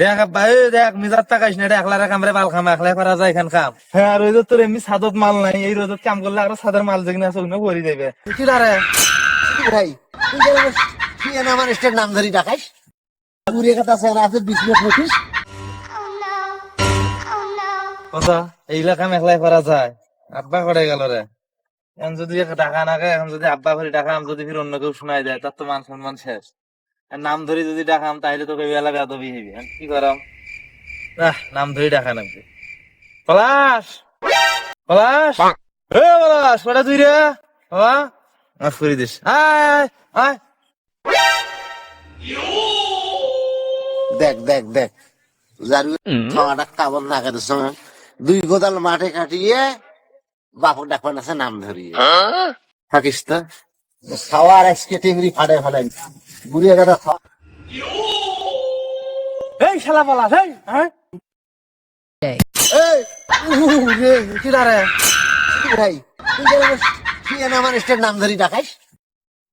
দেখ আব্বা দেখ মিজার টাকাইস না এটা একলা কামরে বাল খাম একলাই করা যায় এখান কাম। হ্যাঁ আর ওই যে তোর এমনি সাদত মাল নাই এই কাম করলে আরও সাদের মাল যেখানে আছে ওখানে ভরি যাবে কি দাঁড়ে ভাই? তুই আমার স্টেট নাম ধরি ডাকাইস? পুরিয়ে কথা আছে আর আছে বিজনেস কথা এইগুলা কাম একলাই করা যায়। আব্বা করে গেল রে। এখন যদি টাকা না এখন যদি আব্বা ভরি টাকা যদি ফির অন্য কেউ শোনাই দেয় তার তো মান সম্মান শেষ। নাম ধরে যদি ডাকাম তাহলে তো কেউ এলাকা তো বিহেবি কি করাম? আহ নাম ধরে ডাকা নামবে পলাশ! পলাশ! পলাশ কটা তুই রে? বাবা মাফ করে দিস। আয় আয় দেখ দেখ দেখ। যার খাওয়াটা কাবল না করে সময় দুই কোদাল মাঠে কাটিয়ে বাপক ডাকবেন আছে নাম ধরিয়ে। থাকিস তো? খাওয়ার আজকে টিংরি ফাটে ফেলেন বুড়িয়ে কথা খাওয়া এই শালা এই হ্যাঁ? এই। রে, কি দাঁড়ে ভাই তুই যেন আমার স্টেট নাম ধরি ডাকাইস।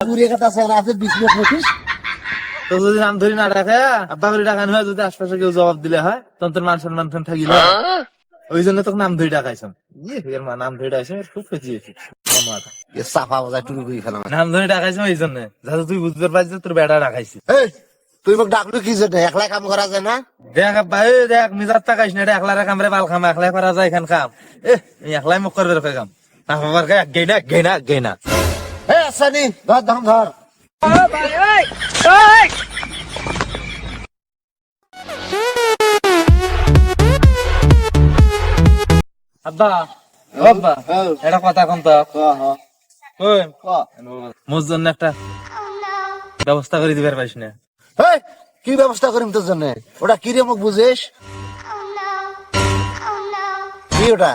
বুড়িয়ে কথা আছে বিজনেস নোটিস তো যদি নাম ধরি না ডাকে আব্বা করে ডাকানো হয় যদি আশপাশে কেউ জবাব দিলে হয় তখন তোর মান সম্মান থাকিল ওই জন্য তোকে নাম ধরে ডাকাইছাম ইয়ে মা নাম ধরে ডাকাইছাম খুব খুঁজিয়েছি এ সাফা বাজায় টুকু করে ফেলাম নাম ধরে ডাকাইছাম এই জন্য যাতে তুই বুঝতে পারছিস তোর বেটা ডাকাইছি। এই তুই মোক ডাকলু কি জন্য একলা কাম করা যায় না? দেখ এই দেখ মিজার টাকাইস না? এটা কামরে বাল খাম একলাই করা যায় এখান কাম। এ একলাই মুখ করবে রেখে কাম। না গায়ে গেনা গেনা গেনা হে আসানি ধর ধর ধর আব্বা আব্বা এটা কথা কোন তো ওই মোর জন্য একটা ব্যবস্থা করে দিবার পারিস না। কি ব্যবস্থা করিম তোর জন্য? ওটা কি রে মোক বুঝিস? কি ওটা?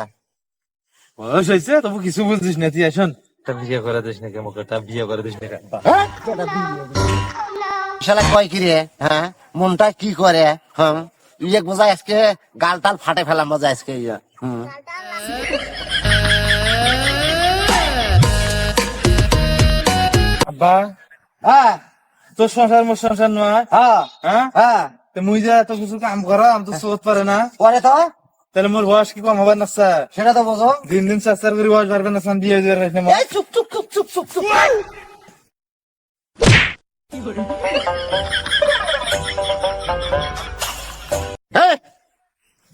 বয়স হয়েছে তবু কিছু বুঝছিস না তুই আসুন। তা বিয়ে করে দিস না কেমন তা বিয়ে করে দিস না হ্যাঁ? শালা কয় কি রে হ্যাঁ? মনটা কি করে হ্যাঁ? তুই এক বোঝায় আজকে গাল টাল ফাটে ফেলাম মজা আজকে ইয়া। হুম। আব্বা হ্যাঁ। তোর সংসার মোর সংসার নয়? হ্যাঁ। হ্যাঁ? হ্যাঁ। তো মুই যা এত কিছু কাম করা আমি তো সোধ পারে না। পরে তো। তাহলে মোর বয়স কি কম হবার না স্যার? সেটা তো বোঝো। দিন দিন চার করে বয়স বাড়বে না স্যার বিয়ে। এই চুপ চুপ চুপ চুপ চুপ চুপ।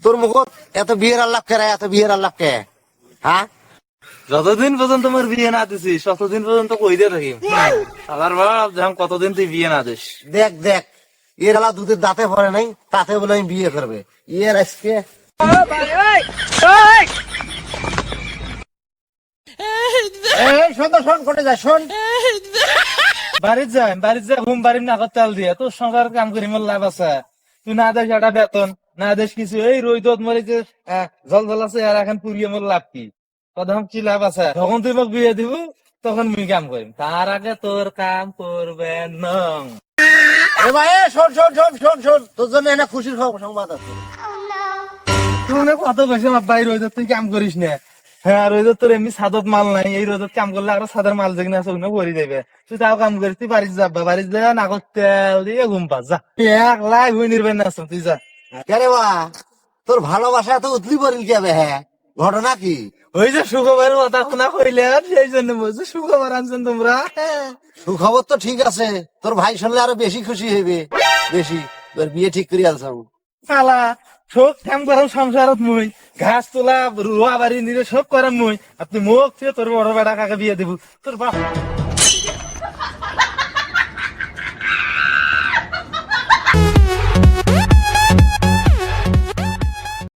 তোর মুখত এত বিয়ের আল্লাহ কে রে এত বিয়ের আল্লাহ কে হ্যাঁ? যতদিন পর্যন্ত মোর বিয়ে না দিছিস ততদিন পর্যন্ত কই দিয়ে থাকি আবার বাপ যখন কতদিন তুই বিয়ে না দিস। দেখ দেখ এর আলা দুধের দাঁতে পড়ে নাই তাতে বলে আমি বিয়ে করবে। এর আজকে শোন শোন কোটে যা শোন। বাড়ির যাই বাড়ির যা ঘুম বাড়ির নাকত তেল দিয়ে। তোর সংসার কাম করি মোর লাভ আছে। তুই না দেশ একটা বেতন না দেশ কিছু। এই মরে যে জল জল আছে আর এখন পুরিয়ে মোর লাভ কি? প্রথম কি লাভ আছে? যখন তুই মোক বিয়ে দিব তখন মুই কাম করিম। তার আগে তোর কাম করবে নং। এ ভাই শোন শোন শোন শোন শোন। তোর জন্য এনে খুশির সংবাদ আছে। কত বেশি আমার বাইর তুই কাম করিস না। হ্যাঁ তোর এমনি সাদত মাল নাই। এই রোদত কাম করলে আরও সাদের মাল যেখানে আছে ওখানে ভরি দেবে। তুই তাও কাম করিস তুই বাড়িতে যাবা বাড়িতে যা নাকত তেল দিয়ে ঘুম পাস যা। এক লাই হয়ে নির্বেন না তুই যা। কেরে বা তোর ভালোবাসা তো উতলি পড়িল যাবে হ্যাঁ? ঘটনা কি? ওই যে সুখবর কথা শোনা কইলে সেই জন্য বলছো সুখবর আনছেন তোমরা। সুখবর তো ঠিক আছে তোর ভাই শুনলে আরও বেশি খুশি হইবে। বেশি তোর বিয়ে ঠিক করে আনছাম শালা সব কাম করাম সংসারত মুই ঘাস তোলা রুয়া বাড়ি নিরে সব করাম মুই আপনি মুখ থেকে তোর বড় বেটা কাকে বিয়ে দিব? তোর বাপ